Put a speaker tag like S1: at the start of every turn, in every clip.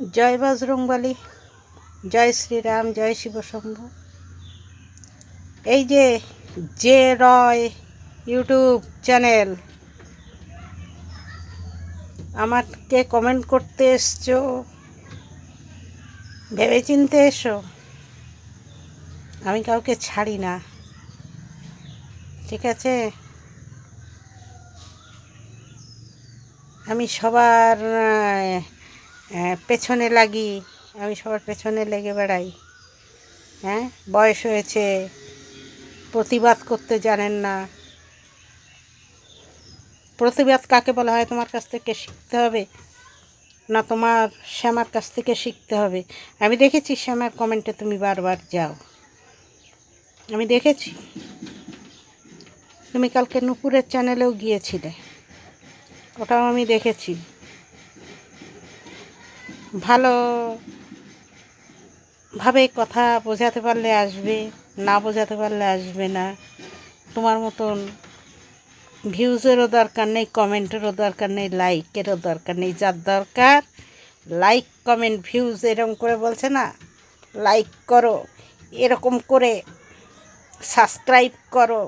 S1: জয় বজরংবলী, জয় শ্রীরাম, জয় শিবশম্ভু। এই যে J Roy YouTube channel, আমাকে কমেন্ট করতে এসছো? ভেবে চিনতে এসো। আমি কাউকে ছাড়ি না। ঠিক আছে? আমি সবার পেছনে লাগি। আমি সবার পেছনে লেগে বেড়াই। হ্যাঁ বয়স হয়েছে। প্রতিবাদ করতে জানেন না। প্রতিবাদ কাকে বলা হয়? তোমার কাছ থেকে শিখতে হবে না তোমার শ্যামার কাছ থেকে শিখতে হবে? আমি দেখেছি শ্যামার কমেন্টে তুমি বারবার যাও। আমি দেখেছি। তুমি কালকে নুপুরের চ্যানেলেও গিয়েছিলে। ওটাও আমি দেখেছি। ভালো ভাবে কথা বোঝাতে পারলে আসবে, না বোঝাতে পারলে আসবে না। তোমার মতন ভিউজেরও দরকার নেই কমেন্টেরও দরকার নেই লাইকেরও দরকার নেই। যার দরকার লাইক কমেন্ট ভিউজ এরকম করে বলছে না লাইক করো। এরকম করে সাবস্ক্রাইব করো।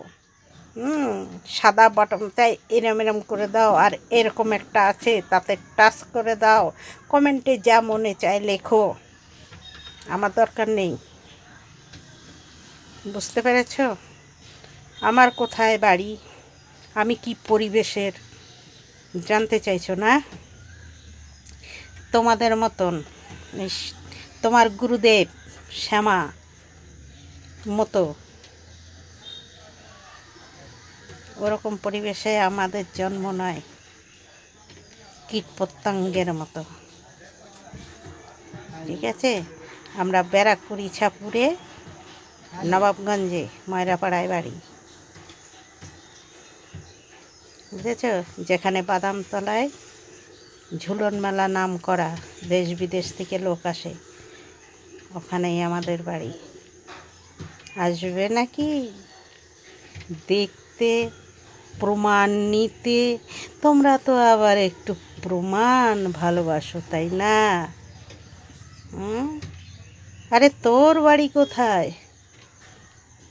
S1: হুম, সাদা বটমটাই এরম এরম করে দাও আর এরকম একটা আছে, তাতে টাচ করে দাও। কমেন্টে যা মনে চায় লেখো। আমার দরকার নেই। বুঝতে পেরেছ? আমার কোথায় বাড়ি? আমি কি পরিবেশের? জানতে চাইছো না? তোমাদের মতন তোমার গুরুদেব, শ্যামা মতো ওরকম পরিবেশে আমাদের জন্ম নয়। কীট প্রত্যঙ্গের মতো। ঠিক আছে? আমরা ব্যারাকপুর, ইছাপুরে, নবাবগঞ্জে, ময়রাপাড়ায় বাড়ি। বুঝেছ? যেখানে বাদামতলায় ঝুলন মেলা নাম করা দেশ বিদেশ থেকে লোক আসে, ওখানেই আমাদের বাড়ি। আসবে নাকি? দেখতে প্রমাণ নিতে। তোমরা তো আবার একটু প্রমাণ ভালোবাসো, তাই না? আরে তোর বাড়ি কোথায়?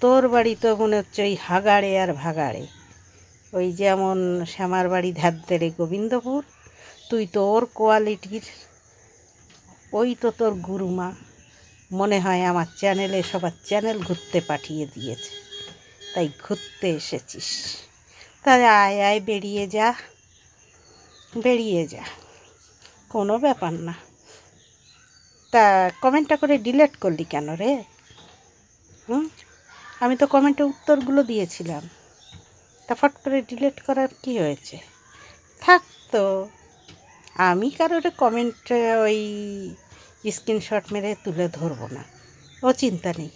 S1: তোর বাড়ি তো মনে হচ্ছে ওই হাগাড়ে আর ভাগাড়ে। ওই যেমন শ্যামার বাড়ি ধ্যাদ্দেরে গোবিন্দপুর, তুই তো ওর কোয়ালিটির, ওই তো তোর গুরুমা। মনে হয় আমার চ্যানেলে সবার চ্যানেল ঘুরতে পাঠিয়ে দিয়েছে। তাই ঘুরতে এসেছিস। তাহলে আয় আয়, বেরিয়ে যা। বেরিয়ে যা। কোনো ব্যাপার না। তা কমেন্টটা করে ডিলেট করলি কেন রে? হুম? আমি তো কমেন্টে উত্তরগুলো দিয়েছিলাম। তা ফট করে ডিলেট করার কি হয়েছে? থাক তো। আমি কারোর কমেন্ট ওই স্ক্রিনশট মেরে তুলে ধরবো না। ও চিন্তা নেই।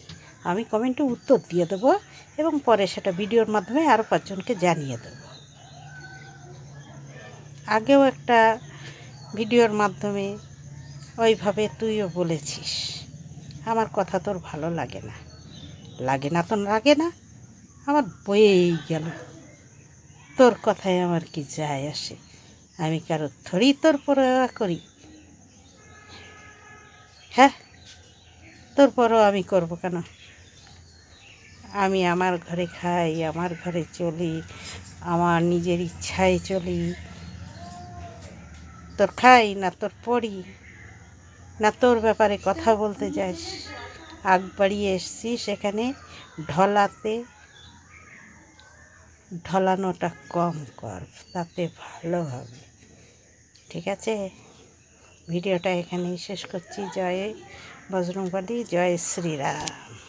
S1: আমি কমেন্টে উত্তর দিয়ে দেবো এবং পরে সেটা ভিডিওর মাধ্যমে আরও পাঁচজনকে জানিয়ে দেবো। আগেও একটা ভিডিওর মাধ্যমে ওইভাবে তুইও বলেছিস, আমার কথা তোর ভালো লাগে না। লাগে না তো লাগে না, আমার বয়েই গেল। তোর কথায় আমার কি যায় আসে, আমি কারও থরি তোর পরোয়া করি। হ্যাঁ তোর পরও আমি করব কেন? আমি আমার ঘরে খাই, আমার ঘরে চলি, আমার নিজের ইচ্ছায় চলি। তোর খাই না তোর পড়ি? না তোর ব্যাপারে কথা বলতে যাস? আগ বাড়িয়ে এসছি সেখানে ঢলাতে। ঢলানোটা কম কর, তাতে ভালো হবে। ঠিক আছে? ভিডিওটা এখানেই শেষ করছি। জয় বজরংবলী, জয় শ্রীরাম।